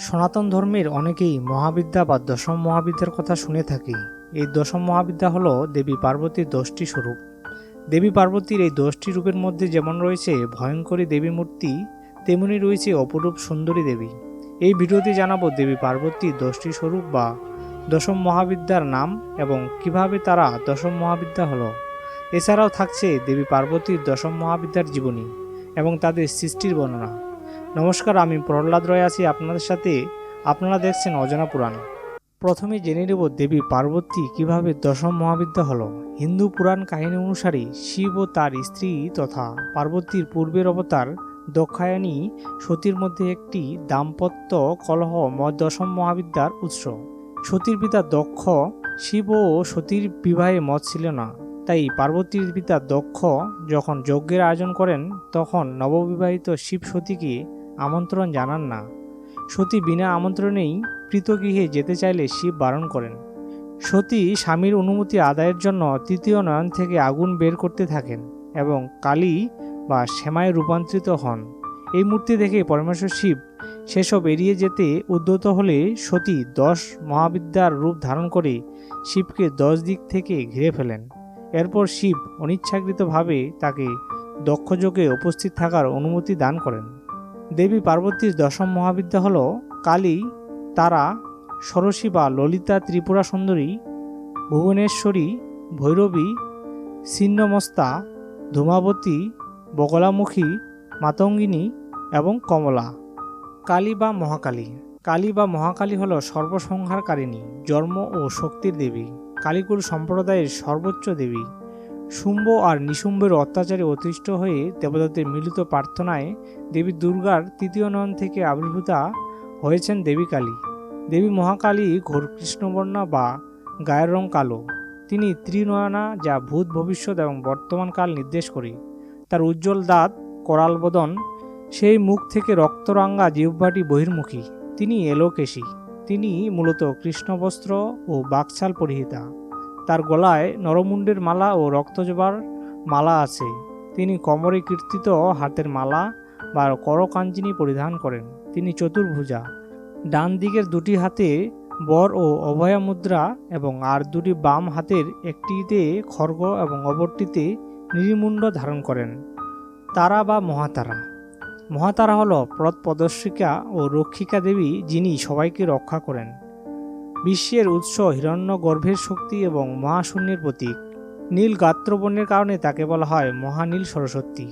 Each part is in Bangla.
সনাতন ধর্মের অনেকেই মহাবিদ্যা বা দশম মহাবিদ্যার কথা শুনে থাকি। এই দশম মহাবিদ্যা হলো দেবী পার্বতীর দশটি স্বরূপ। দেবী পার্বতীর এই দশটি রূপের মধ্যে যেমন রয়েছে ভয়ঙ্করী দেবী মূর্তি, তেমনি রয়েছে অপরূপ সুন্দরী দেবী। এই ভিডিওতে জানাব দেবী পার্বতীর দশটি স্বরূপ বা দশম মহাবিদ্যার নাম এবং কীভাবে তারা দশম মহাবিদ্যা হলো। এছাড়াও থাকছে দেবী পার্বতীর দশম মহাবিদ্যার জীবনী এবং তাদের সৃষ্টির বর্ণনা। নমস্কার, আমি প্রহ্লাদ রয় আছি আপনাদের সাথে। আপনারা দেখছেন অজানা পুরাণ। প্রথমে জেনে নেব দেবী পার্বতী কীভাবে দশম মহাবিদ্যা হল। হিন্দু পুরাণ কাহিনী অনুসারে শিব ও তার স্ত্রী তথা পার্বতীর পূর্বের অবতার দক্ষায়ণী সতীর মধ্যে একটি দাম্পত্য কলহ দশম মহাবিদ্যার উৎস। সতীর পিতা দক্ষ, শিব ও সতীর বিবাহে মত ছিল না। তাই পার্বতীর পিতা দক্ষ যখন যজ্ঞের আয়োজন করেন, তখন নববিবাহিত শিব সতীকে আমন্ত্রণ জানান না। সতী বিনা আমন্ত্রণেই প্রীতগৃহে যেতে চাইলে শিব বারণ করেন। সতী স্বামীর অনুমতি আদায়ের জন্য তৃতীয় নয়ন থেকে আগুন বের করতে থাকেন এবং কালী বা শ্যামায় রূপান্তরিত হন। এই মূর্তি দেখে পরমেশ্বর শিব সেসব এড়িয়ে যেতে উদ্যত হলে সতী দশ মহাবিদ্যার রূপ ধারণ করে শিবকে দশ দিক থেকে ঘিরে ফেলেন। এরপর শিব অনিচ্ছাকৃতভাবে তাকে দক্ষযোগে উপস্থিত থাকার অনুমতি দান করেন। দেবী পার্বতীর দশম মহাবিদ্যা হল কালী, তারা ষোড়শী বা ললিতা ত্রিপুরা সুন্দরী, ভুবনেশ্বরী, ভৈরবী, ছিন্নমস্তা, ধূমাবতী, বগলামুখী, মাতঙ্গিনী এবং কমলা। কালী বা মহাকালী। কালী বা মহাকালী হল সর্বসংহারকারিণী, জন্ম ও শক্তির দেবী। কালীকুল সম্প্রদায়ের সর্বোচ্চ দেবী। শুম্ভ আর নিশুম্ভের অত্যাচারে অতিষ্ঠ হয়ে দেবতাদের মিলিত প্রার্থনায় দেবী দুর্গার তৃতীয় নয়ন থেকে আবির্ভূতা হয়েছেন দেবী কালী। দেবী মহাকালী ঘোর কৃষ্ণবর্ণা বা গায়ের রং কালো। তিনি ত্রিনয়না যা ভূত ভবিষ্যৎ এবং বর্তমান কাল নির্দেশ করে। তার উজ্জ্বল দাঁত, করাল বদন, সেই মুখ থেকে রক্তরাঙ্গা জিহ্বাটি বহির্মুখী। তিনি এলোকেশী। তিনি মূলত কৃষ্ণবস্ত্র ও বাকছাল পরিহিতা। তার গলায় নরমুণ্ডের মালা ও রক্তজবার মালা আছে। তিনি কোমরে কীর্তিত হাতের মালা বা করকাঞ্জিনী পরিধান করেন। তিনি চতুর্ভুজা। ডান দিকের দুটি হাতে বর ও অভয়া মুদ্রা এবং আর দুটি বাম হাতের একটিতে খর্গ এবং অপরটিতে নিরিমুণ্ড ধারণ করেন। তারা বা মহাতারা। মহাতারা হল পথ প্রদর্শিকা ও রক্ষিকা দেবী যিনি সবাইকে রক্ষা করেন। বিশ্বের উৎস হিরণ্য গর্ভের শক্তি এবং মহাশূন্যের প্রতীক। নীল গাত্রবর্ণের কারণে তাকে বলা হয় মহানীল সরস্বতী।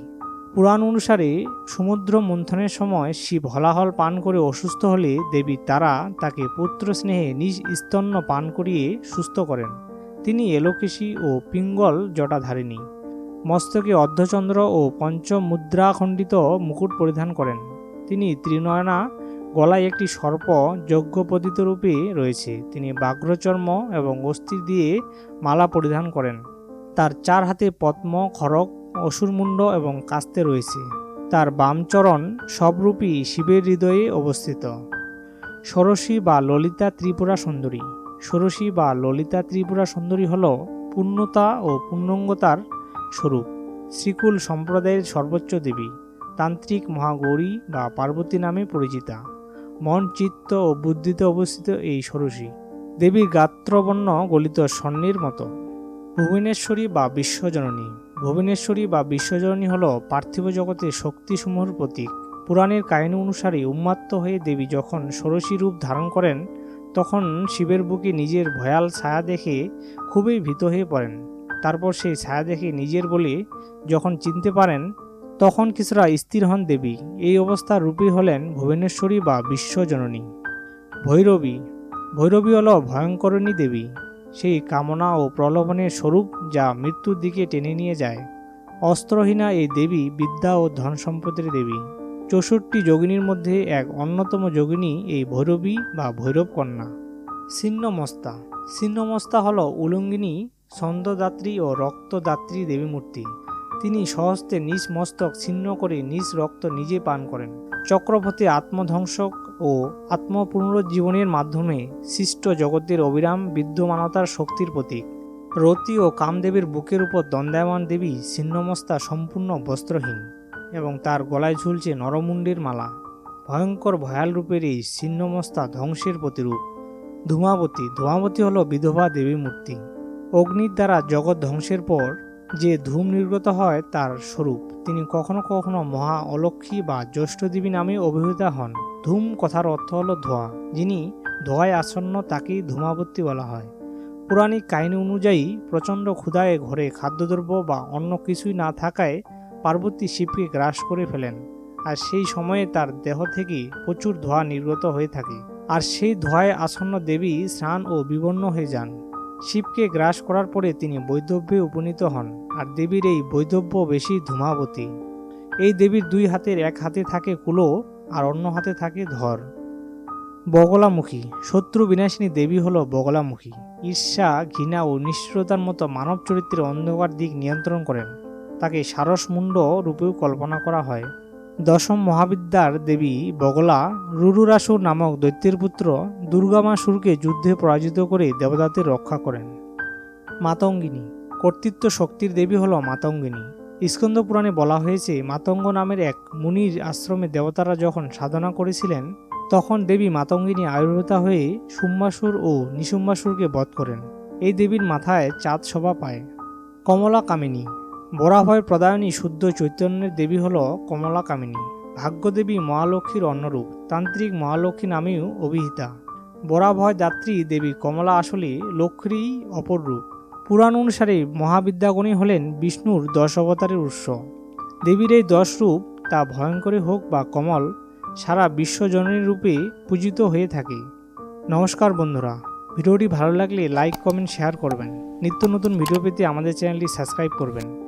পুরাণ অনুসারে সমুদ্র মন্থনের সময় শিব হলাহল পান করে অসুস্থ হলে দেবী তারা তাকে পুত্র স্নেহে নিজ স্তন্য পান করিয়ে সুস্থ করেন। তিনি এলোকেশী ও পিঙ্গল জটাধারিণী। মস্তকে অর্ধচন্দ্র ও পঞ্চমুদ্রাখণ্ডিত মুকুট পরিধান করেন। তিনি ত্রিনয়না গলায় একটি সর্প যজ্ঞপতিত রূপে রয়েছে। তিনি বাগ্রচর্ম এবং অস্থি দিয়ে মালা পরিধান করেন। তার চার হাতে পদ্ম, খড়গ, অসুরমুণ্ড এবং কাস্তে রয়েছে। তার বামচরণ সবরূপী শিবের হৃদয়ে অবস্থিত। ষোড়শী বা ললিতা ত্রিপুরা সুন্দরী। ষোড়শী বা ললিতা ত্রিপুরা সুন্দরী হল পূর্ণতা ও পূর্ণঙ্গতার স্বরূপ। শ্রীকুল সম্প্রদায়ের সর্বোচ্চ দেবী। তান্ত্রিক মহাগৌরী বা পার্বতী নামে পরিচিতা। মন, চিত্ত ও বুদ্ধিতে অবস্থিত এই ষোড়শী। দেবীর গাত্রবর্ণ গলিত স্বর্ণের মতো। ভুবনেশ্বরী বা বিশ্বজননী। ভুবনেশ্বরী বা বিশ্বজননী হল পার্থিব জগতের শক্তিসমূহের প্রতীক। পুরাণের কাহিনী অনুসারে উন্মাত্ত হয়ে দেবী যখন ষোড়শী রূপ ধারণ করেন, তখন শিবের বুকে নিজের ভয়াল ছায়া দেখে খুবই ভীত হয়ে পড়েন। তারপর সেই ছায়া দেখে নিজের বলে যখন চিনতে পারেন তখন কিছুটা স্থির হন দেবী। এই অবস্থার রূপী হলেন ভুবনেশ্বরী বা বিশ্বজননী। ভৈরবী ভৈরবী হল ভয়ঙ্করণী দেবী। সেই কামনা ও প্রলোভনের স্বরূপ যা মৃত্যুর দিকে টেনে নিয়ে যায়। অস্ত্রহীনা এই দেবী বিদ্যা ও ধন সম্পদের দেবী। চৌষট্টি যোগিনীর মধ্যে এক অন্যতম যোগিনী এই ভৈরবী বা ভৈরব কন্যা ছিন্নমস্তা ছিন্নমস্তা হল উলঙ্গিনী, ছন্দদাত্রী ও রক্তদাত্রী দেবী মূর্তি তিনি সহস্তে নিজ মস্তক ছিন্ন করে নিজ রক্ত নিজে পান করেন। চক্রবর্তী আত্মধ্বংসক ও আত্মপুনরুজ্জীবনের মাধ্যমে সৃষ্ট জগতের অবিরাম বিদ্যমানতার শক্তির প্রতীক। রতি ও কামদেবের বুকের উপর দণ্ডায়মান দেবী ছিন্নমস্তা সম্পূর্ণ বস্ত্রহীন এবং তার গলায় ঝুলছে নরমুণ্ডের মালা। ভয়ঙ্কর ভয়াল রূপের এই ছিন্নমস্তা ধ্বংসের প্রতিরূপ। ধূমাবতী ধূমাবতী হল বিধবা দেবী মূর্তি। অগ্নির দ্বারা জগৎ ধ্বংসের পর যে ধূম নির্গত হয় তার স্বরূপ। তিনি কখনো কখনো মহা অলক্ষী বা জ্যৈষ্ঠ দেবী নামে অভিহিত হন। ধূম কথার অর্থ হল ধোঁয়া, যিনি ধোঁয়ায় আসন্ন তাকেই ধূমাবতী বলা হয়। পুরাণিক কাহিনী অনুযায়ী প্রচণ্ড ক্ষুধায় ঘরে খাদ্যদ্রব্য বা অন্য কিছুই না থাকায় পার্বতী শিবকে গ্রাস করে ফেলেন। আর সেই সময়ে তার দেহ থেকে প্রচুর ধোঁয়া নির্গত হয়ে থাকে। আর সেই ধোঁয়ায় আসন্ন দেবী স্নান ও বিবর্ণ হয়ে যান। শিবকে গ্রাস করার পরে তিনি বৈধব্যে উপনীত হন, আর দেবীর এই বৈধব্য বেশি ধূমাবতী। এই দেবীর দুই হাতের এক হাতে থাকে কুলো, আর অন্য হাতে থাকে ধর। বগলামুখী। শত্রু বিনাশিনী দেবী হল বগলামুখী। ঈর্ষা, ঘৃণা ও নিষ্ঠুরতার মতো মানব চরিত্রের অন্ধকার দিক নিয়ন্ত্রণ করেন। তাকে সারসমুণ্ড রূপেও কল্পনা করা হয়। দশম মহাবিদ্যার দেবী বগলা রুরুরাসুর নামক দৈত্যের পুত্র দুর্গামাসুরকে যুদ্ধে পরাজিত করে দেবতাদের রক্ষা করেন। মাতঙ্গিনী, কর্তৃত্ব শক্তির দেবী হল মাতঙ্গিনী। স্কন্দ পুরাণে বলা হয়েছে, মাতঙ্গ নামের এক মুনির আশ্রমে দেবতারা যখন সাধনা করেছিলেন, তখন দেবী মাতঙ্গিনী আয়ুর্বেতা হয়ে সুম্বাসুর ও নিসুম্বাসুরকে বধ করেন। এই দেবীর মাথায় চাঁদ শোভা পায়। কমলা কামিনী বরাভয় প্রদায়নী শুদ্ধ চৈতন্যের দেবী হল কমলা কামিনী ভাগ্যদেবী মহালক্ষ্মীর অন্যরূপ, তান্ত্রিক মহালক্ষ্মী নামেও অভিহিতা। বরাভয় দাত্রী দেবী কমলা আসলে লক্ষ্মীরই অপর রূপ পুরাণ অনুসারে মহাবিদ্যাগণী হলেন বিষ্ণুর দশ অবতারের উৎস। দেবীর এই দশ রূপ তা ভয়ঙ্করী হোক বা কমল, সারা বিশ্বজননী রূপে পূজিত হয়ে থাকে। নমস্কার বন্ধুরা, ভিডিওটি ভালো লাগলে লাইক, কমেন্ট, শেয়ার করবেন। নিত্য নতুন ভিডিও পেতে আমাদের চ্যানেলটি সাবস্ক্রাইব করবেন।